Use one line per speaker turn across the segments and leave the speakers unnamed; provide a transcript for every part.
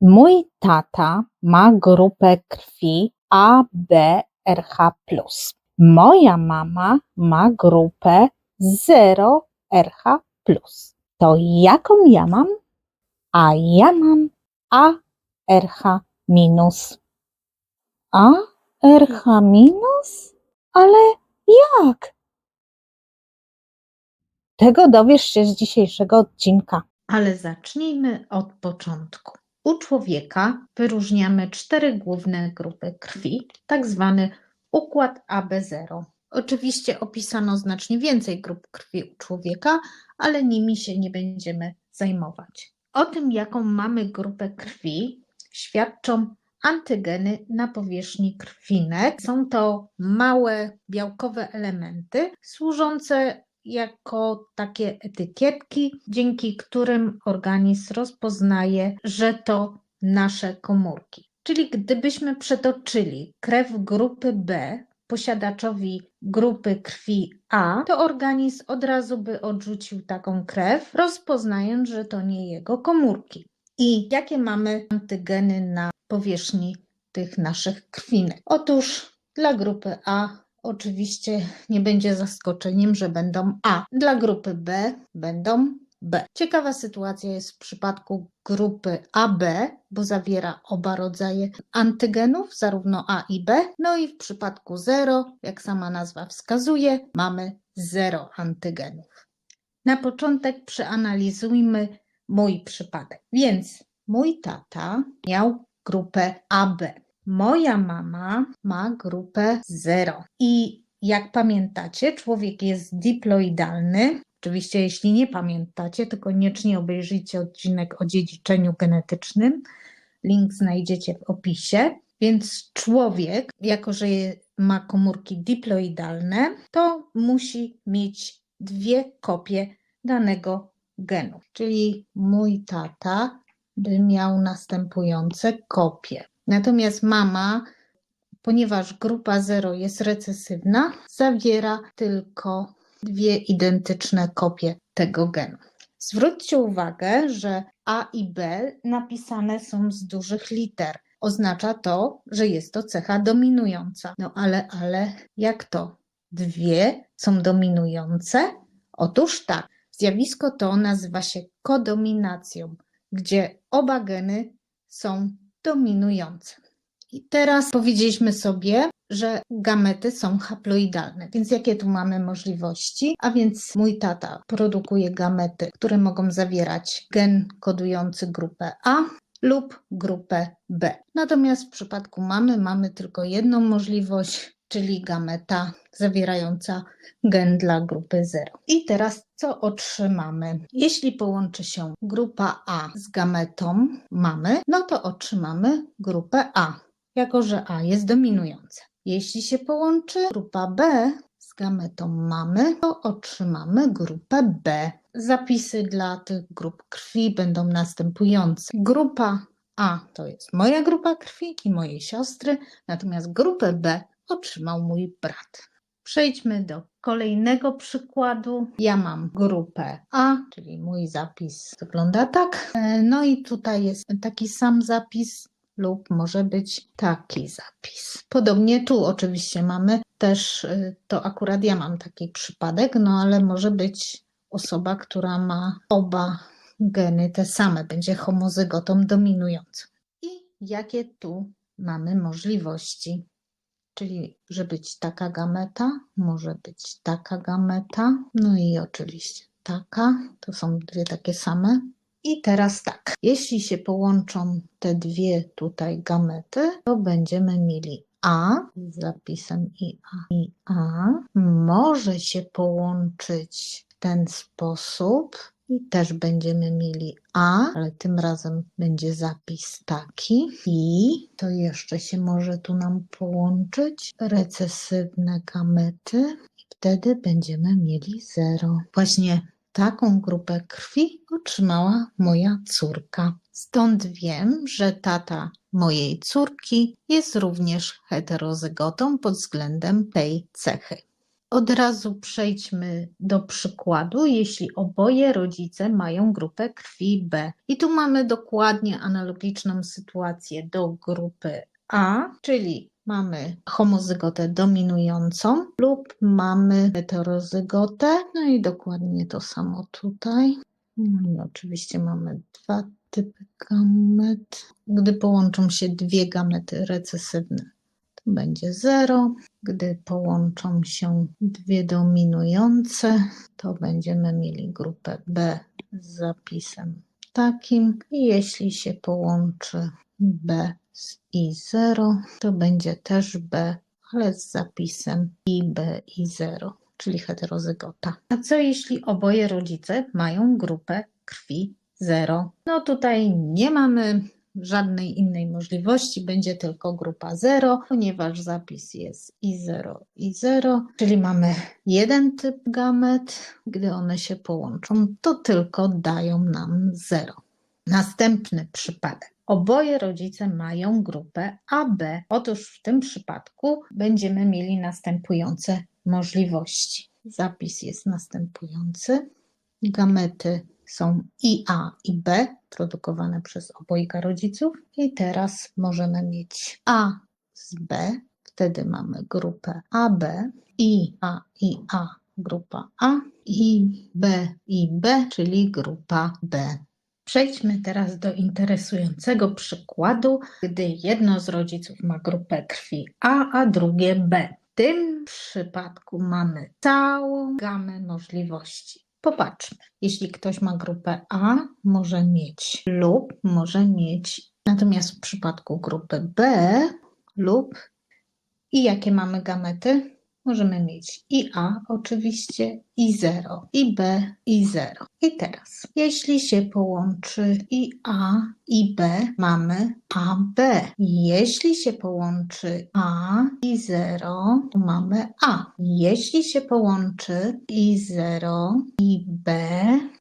Mój tata ma grupę krwi AB-RH+. Moja mama ma grupę 0RH+. To jaką ja mam? A ja mam ARH. ARH? Ale jak? Tego dowiesz się z dzisiejszego odcinka.
Ale zacznijmy od początku. U człowieka wyróżniamy cztery główne grupy krwi, tak zwany układ AB0. Oczywiście opisano znacznie więcej grup krwi u człowieka, ale nimi się nie będziemy zajmować. O tym, jaką mamy grupę krwi, świadczą antygeny na powierzchni krwinek. Są to małe białkowe elementy służące jako takie etykietki, dzięki którym organizm rozpoznaje, że to nasze komórki. Czyli gdybyśmy przetoczyli krew grupy B posiadaczowi grupy krwi A, to organizm od razu by odrzucił taką krew, rozpoznając, że to nie jego komórki. I jakie mamy antygeny na powierzchni tych naszych krwinek? Otóż dla grupy A oczywiście nie będzie zaskoczeniem, że będą A. Dla grupy B będą B. Ciekawa sytuacja jest w przypadku grupy AB, bo zawiera oba rodzaje antygenów, zarówno A i B. No i w przypadku 0, jak sama nazwa wskazuje, mamy 0 antygenów. Na początek przeanalizujmy mój przypadek. Więc mój tata miał grupę AB. Moja mama ma grupę 0. I jak pamiętacie, człowiek jest diploidalny. Oczywiście, jeśli nie pamiętacie, to koniecznie obejrzyjcie odcinek o dziedziczeniu genetycznym. Link znajdziecie w opisie. Więc człowiek, jako że ma komórki diploidalne, to musi mieć dwie kopie danego genu. Czyli mój tata by miał następujące kopie. Natomiast mama, ponieważ grupa 0 jest recesywna, zawiera tylko dwie identyczne kopie tego genu. Zwróćcie uwagę, że A i B napisane są z dużych liter. Oznacza to, że jest to cecha dominująca. No ale, ale jak to? Dwie są dominujące? Otóż tak. Zjawisko to nazywa się kodominacją, gdzie oba geny są dominujące. I teraz powiedzieliśmy sobie, że gamety są haploidalne. Więc jakie tu mamy możliwości? A więc mój tata produkuje gamety, które mogą zawierać gen kodujący grupę A lub grupę B. Natomiast w przypadku mamy mamy tylko jedną możliwość, czyli gameta zawierająca gen dla grupy 0. I teraz co otrzymamy? Jeśli połączy się grupa A z gametą mamy, no to otrzymamy grupę A, jako że A jest dominująca. Jeśli się połączy grupa B z gametą mamy, to otrzymamy grupę B. Zapisy dla tych grup krwi będą następujące. Grupa A to jest moja grupa krwi i mojej siostry, natomiast grupę B otrzymał mój brat. Przejdźmy do kolejnego przykładu. Ja mam grupę A, czyli mój zapis wygląda tak. E, No i tutaj jest taki sam zapis lub może być taki zapis. Podobnie tu oczywiście mamy też, y, to akurat ja mam taki przypadek, no ale może być osoba, która ma oba geny te same, będzie homozygotą dominującą. I jakie tu mamy możliwości? Czyli, że być taka gameta, może być taka gameta, no i oczywiście taka, to są dwie takie same. I teraz tak, jeśli się połączą te dwie tutaj gamety, to będziemy mieli A z zapisem IA i A. Może się połączyć w ten sposób i też będziemy mieli A, ale tym razem będzie zapis taki i to jeszcze się może tu nam połączyć recesywne gamety i wtedy będziemy mieli 0. Właśnie Taką grupę krwi otrzymała moja córka. Stąd wiem, że tata mojej córki jest również heterozygotą pod względem tej cechy. Od razu przejdźmy do przykładu, jeśli oboje rodzice mają grupę krwi B. I tu mamy dokładnie analogiczną sytuację do grupy A, czyli mamy homozygotę dominującą lub mamy heterozygotę. No i dokładnie to samo tutaj. No i oczywiście mamy dwa typy gamet. Gdy połączą się dwie gamety recesywne, to będzie 0. Gdy połączą się dwie dominujące, to będziemy mieli grupę B z zapisem takim. I jeśli się połączy B z I0, to będzie też B, ale z zapisem IB I0, czyli heterozygota. A co jeśli oboje rodzice mają grupę krwi 0? No tutaj nie mamy żadnej innej możliwości, będzie tylko grupa 0, ponieważ zapis jest I0, I0, czyli mamy jeden typ gamet. Gdy one się połączą, to tylko dają nam 0. Następny przypadek. Oboje rodzice mają grupę AB. Otóż w tym przypadku będziemy mieli następujące możliwości. Zapis jest następujący. Gamety są i A i B, produkowane przez obojga rodziców. I teraz możemy mieć A z B, wtedy mamy grupę AB, i A i A, grupa A, i B i B, czyli grupa B. Przejdźmy teraz do interesującego przykładu, gdy jedno z rodziców ma grupę krwi A, a drugie B. W tym przypadku mamy całą gamę możliwości. Popatrzmy, jeśli ktoś ma grupę A, może mieć lub może mieć, natomiast w przypadku grupy B lub i jakie mamy gamety? Możemy mieć i A oczywiście, i 0, i B, i 0. I teraz, jeśli się połączy i A, i B, mamy AB. Jeśli się połączy A i 0, to mamy A. Jeśli się połączy i 0 i B,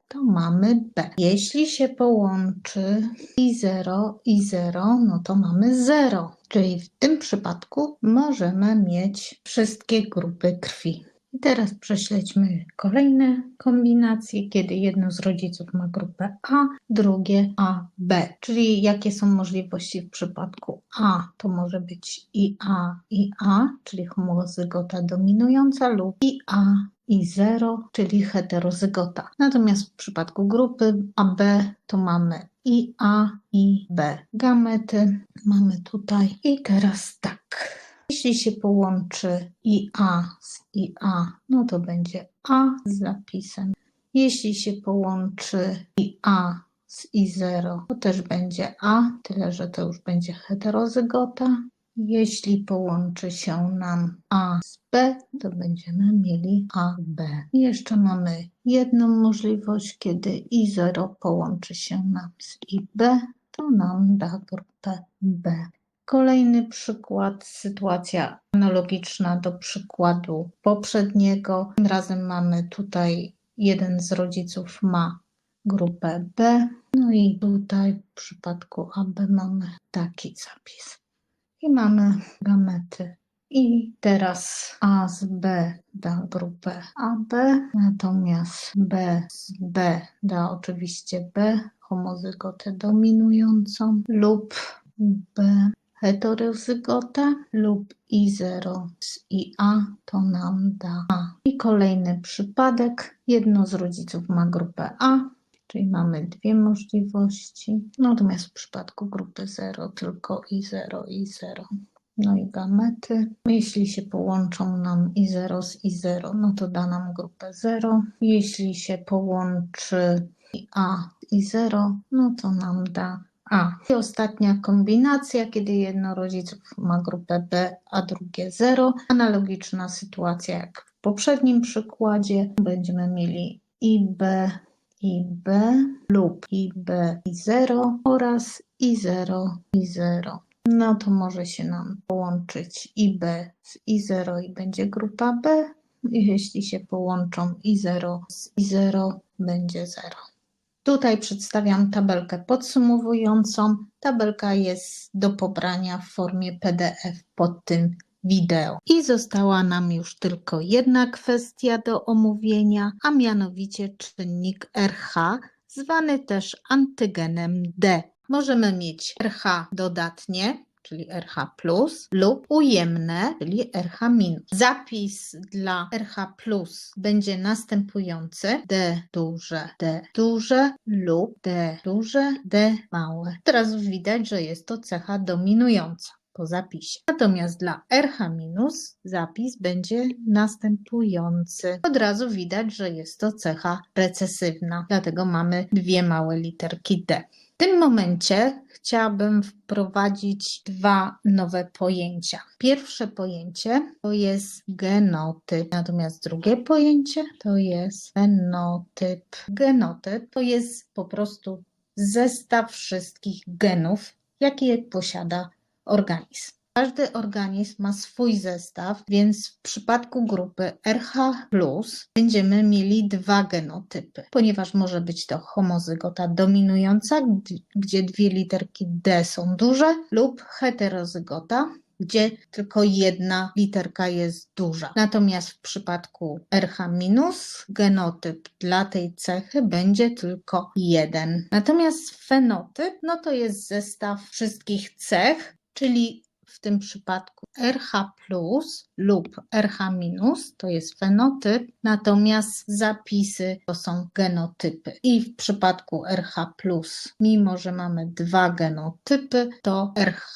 to mamy B. Jeśli się połączy i 0 i 0, no to mamy 0. Czyli w tym przypadku możemy mieć wszystkie grupy krwi. I teraz prześledźmy kolejne kombinacje, kiedy jedno z rodziców ma grupę A, drugie A, B. Czyli jakie są możliwości w przypadku A? To może być i A, i A, czyli homozygota dominująca lub i A, i 0, czyli heterozygota. Natomiast w przypadku grupy AB to mamy i A, i B. Gamety mamy tutaj. I teraz tak. Jeśli się połączy i A z i A, no to będzie A z zapisem. Jeśli się połączy i A z I0, to też będzie A, tyle że to już będzie heterozygota. Jeśli połączy się nam A z B, to będziemy mieli AB. Jeszcze mamy jedną możliwość, kiedy I0 połączy się nam z IB, to nam da grupę B. Kolejny przykład, sytuacja analogiczna do przykładu poprzedniego. Tym razem mamy tutaj jeden z rodziców ma grupę B, no i tutaj w przypadku AB mamy taki zapis. I mamy gamety. I teraz A z B da grupę AB, natomiast B z B da oczywiście B, homozygotę dominującą lub B heterozygota lub I0 z IA to nam da A. I kolejny przypadek. Jedno z rodziców ma grupę A, czyli mamy dwie możliwości. Natomiast w przypadku grupy 0 tylko I0 i 0. No i gamety. Jeśli się połączą nam I0 z I0, no to da nam grupę 0. Jeśli się połączy A i 0, no to nam da A. I ostatnia kombinacja, kiedy jedno rodziców ma grupę B, a drugie 0. Analogiczna sytuacja jak w poprzednim przykładzie. Będziemy mieli i B i B lub i B i 0 oraz i 0 i 0. No to może się nam połączyć i B z i 0 i będzie grupa B. Jeśli się połączą i 0 z i 0 będzie 0. Tutaj przedstawiam tabelkę podsumowującą. Tabelka jest do pobrania w formie PDF pod tym wideo. I została nam już tylko jedna kwestia do omówienia, a mianowicie czynnik RH, zwany też antygenem D. Możemy mieć RH dodatnie, czyli RH lub ujemne, czyli RH. Zapis dla RH będzie następujący: D duże, D duże lub D duże, D małe. Teraz widać, że jest to cecha dominująca po zapisie. Natomiast dla RH zapis będzie następujący. Od razu widać, że jest to cecha recesywna, dlatego mamy dwie małe literki D. W tym momencie chciałabym wprowadzić dwa nowe pojęcia. Pierwsze pojęcie to jest genotyp, natomiast drugie pojęcie to jest fenotyp. Genotyp to jest po prostu zestaw wszystkich genów, jakie posiada organizm. Każdy organizm ma swój zestaw, więc w przypadku grupy RH będziemy mieli dwa genotypy, ponieważ może być to homozygota dominująca, gdzie dwie literki D są duże, lub heterozygota, gdzie tylko jedna literka jest duża. Natomiast w przypadku RH- genotyp dla tej cechy będzie tylko jeden. Natomiast fenotyp no to jest zestaw wszystkich cech, czyli w tym przypadku RH lub RH to jest fenotyp, natomiast zapisy to są genotypy. I w przypadku RH, mimo że mamy dwa genotypy, to RH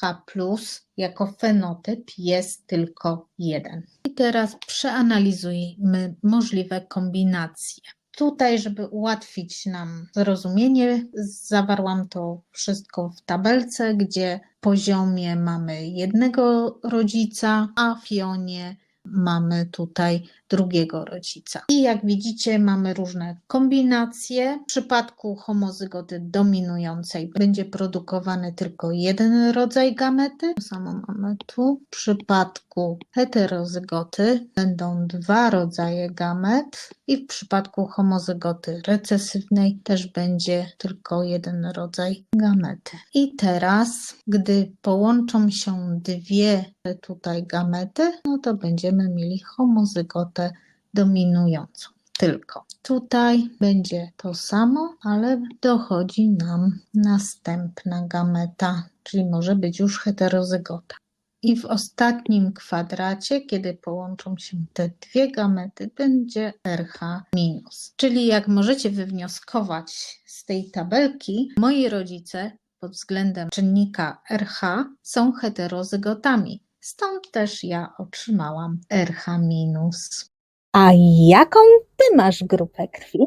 jako fenotyp jest tylko jeden. I teraz przeanalizujmy możliwe kombinacje. Tutaj, żeby ułatwić nam zrozumienie, zawarłam to wszystko w tabelce, gdzie w poziomie mamy jednego rodzica, a w pionie mamy tutaj drugiego rodzica. I jak widzicie, mamy różne kombinacje. W przypadku homozygoty dominującej będzie produkowany tylko jeden rodzaj gamety. To samo mamy tu. W przypadku heterozygoty będą dwa rodzaje gamet i w przypadku homozygoty recesywnej też będzie tylko jeden rodzaj gamety. I teraz, gdy połączą się dwie tutaj gamety, no to będziemy mieli homozygotę dominującą. Tylko tutaj będzie to samo, ale dochodzi nam następna gameta, czyli może być już heterozygota. I w ostatnim kwadracie, kiedy połączą się te dwie gamety, będzie RH. Czyli jak możecie wywnioskować z tej tabelki, moi rodzice pod względem czynnika RH są heterozygotami. Stąd też ja otrzymałam RH.
A jaką ty masz grupę krwi?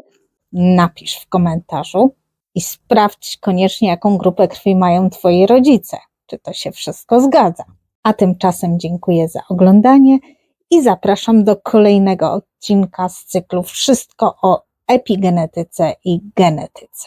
Napisz w komentarzu i sprawdź koniecznie, jaką grupę krwi mają twoi rodzice. Czy to się wszystko zgadza? A tymczasem dziękuję za oglądanie i zapraszam do kolejnego odcinka z cyklu Wszystko o epigenetyce i genetyce.